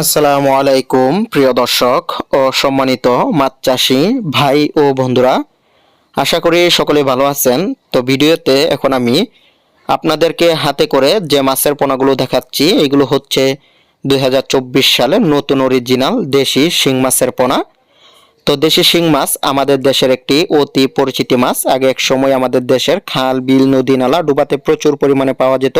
আসসালামু আলাইকুম, প্রিয় দর্শক ও সম্মানিত মাছ চাষি ভাই ও বন্ধুরা। আশা করি সকলে ভালো আছেন। তো ভিডিওতে এখন আমি আপনাদেরকে হাতে করে যে মাছের পোনাগুলো দেখাচ্ছি, এগুলো হচ্ছে দুই হাজার চব্বিশ সালে নতুন অরিজিনাল দেশি শিং মাছের পোনা। তো দেশি শিং মাছ আমাদের দেশের একটি অতি পরিচিতি মাছ। আগে এক সময় আমাদের দেশের খাল, বিল, নদী, নালা ডুবাতে প্রচুর পরিমাণে পাওয়া যেত।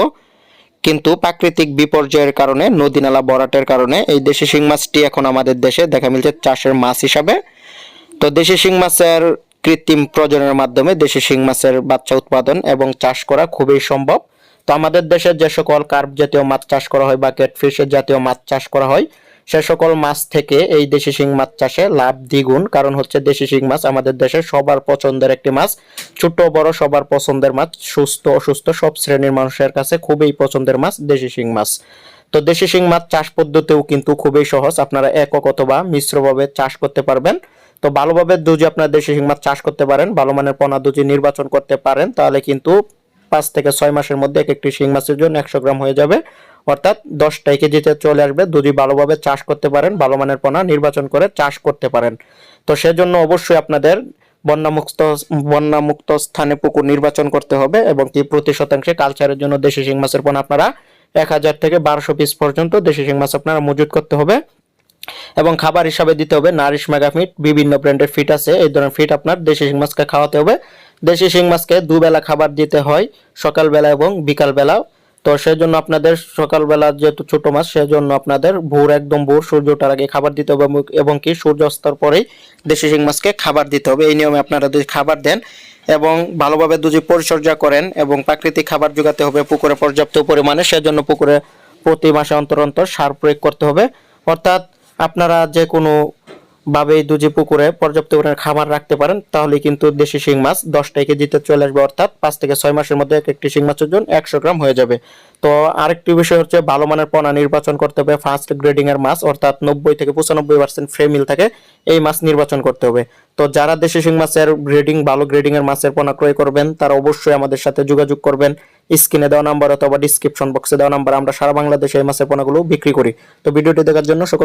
কিন্তু প্রাকৃতিক বিপর্যয়ের কারণে নদী নালা বরাটের কারণে এই দেশি শিং মাছটি এখন আমাদের দেশে দেখা মিলছে চাষের মাছ হিসাবে। তো দেশি শিং মাছের কৃত্রিম প্রজনের মাধ্যমে দেশি শিং মাছের বাচ্চা উৎপাদন এবং চাষ করা খুবই সম্ভব। তো আমাদের দেশে যে সকল কার্প জাতীয় মাছ চাষ করা হয় বা ক্যাটফিশের জাতীয় মাছ চাষ করা হয় সে সকল মাছ থেকে এই দেশি শিং মাছ চাষে লাভ দ্বিগুণ, কারণ হচ্ছে দেশি শিং মাছ আমাদের দেশে সবার পছন্দের একটি মাছ। ছোট, বড় সবার পছন্দের মাছ, সুস্থ, অসুস্থ সব শ্রেণির মানুষের কাছে খুবই পছন্দের মাছ, দেশি শিং মাছ। তো দেশি শিং মাছ চাষ পদ্ধতিও কিন্তু খুবই সহজ, আপনারা একক অথবা মিশ্রভাবে চাষ করতে পারবেন। তো ভালোভাবে দুজি আপনার দেশি শিং মাছ চাষ করতে পারেন, ভালো মানের পোনা দুজি নির্বাচন করতে পারেন, তাহলে কিন্তু পাঁচ থেকে ছয় মাসের মধ্যে এক একটি শিং মাছের জন্য একশো গ্রাম হয়ে যাবে। অর্থাৎ দশটাই কেজিতে চলে আসবে, যদি ভালোভাবে চাষ করতে পারেন, ভালো মানের পোনা নির্বাচন করে চাষ করতে পারেন। তো সেজন্য অবশ্যই আপনাদের বন্যামুক্ত বন্যামুক্ত স্থানে পুকুর নির্বাচন করতে হবে এবং কি প্রতি শতাংশে কালচারের জন্য দেশি শিং মাছের পোনা আপনারা এক হাজার থেকে বারোশো পিস পর্যন্ত দেশি শিং মাছ আপনারা মজুত করতে হবে। এবং খাবার হিসাবে দিতে হবে নারিশ মেগা ফিট, বিভিন্ন ব্র্যান্ডের ফিট আছে, এই ধরনের ফিট আপনার দেশি শিং মাছকে খাওয়াতে হবে। দেশি শিং মাছকে দুবেলা খাবার দিতে হয়, সকালবেলা এবং বিকালবেলা। তো সেজন্য আপনাদের সকালবেলা যেহেতু ছোট মাছ, সেজন্য আপনাদের ভোর একদম ভোর সূর্য ওঠার আগে খাবার দিতে হবে এবং- কি সূর্য অস্তর পরেই দেশি শিং মাছকে খাবার দিতে হবে। এই নিয়মে আপনারা যদি খাবার দেন এবং ভালোভাবে যদি পরিচর্যা করেন এবং প্রাকৃতিক খাবার যোগাতে হবে, পুকুরে পর্যাপ্ত পরিমাণে, সেজন্য পুকুরে প্রতি মাসে অন্তর অন্তর সার প্রয়োগ করতে হবে। অর্থাৎ আপনারা যে কোনো ভাবে দুজি পুকুরে পর্যাপ্ত পরিমাণে খাবার রাখতে পারেন, তাহলে কিন্তু দেশি শিং মাছ দশটা কেজিতে চলে আসবে, অর্থাৎ পাঁচ থেকে ছয় মাসের মধ্যে এক একটি শিং মাছের জন্য একশো গ্রাম হয়ে যাবে। তো আরেকটি বিষয় হচ্ছে, ভালো মানের পোনা নির্বাচন করতে হবে ফার্স্ট গ্রেডিং এর মাছ, অর্থাৎ নব্বই থেকে পঁচানব্বই পার্সেন্ট ফ্রেমিল থাকে, এই মাছ নির্বাচন করতে হবে। তো যারা দেশি শিং মাছের গ্রেডিং ভালো গ্রেডিং এর মাছের পোনা ক্রয় করবেন, তারা অবশ্যই আমাদের সাথে যোগাযোগ করবেন। স্ক্রিনে দেওয়া নাম্বার অথবা ডিসক্রিপশন বক্সে দেওয়া নাম্বার আমরা সারা বাংলাদেশে এই মাছের পোনাগুলো বিক্রি করি। তো ভিডিওটি দেখার জন্য সকল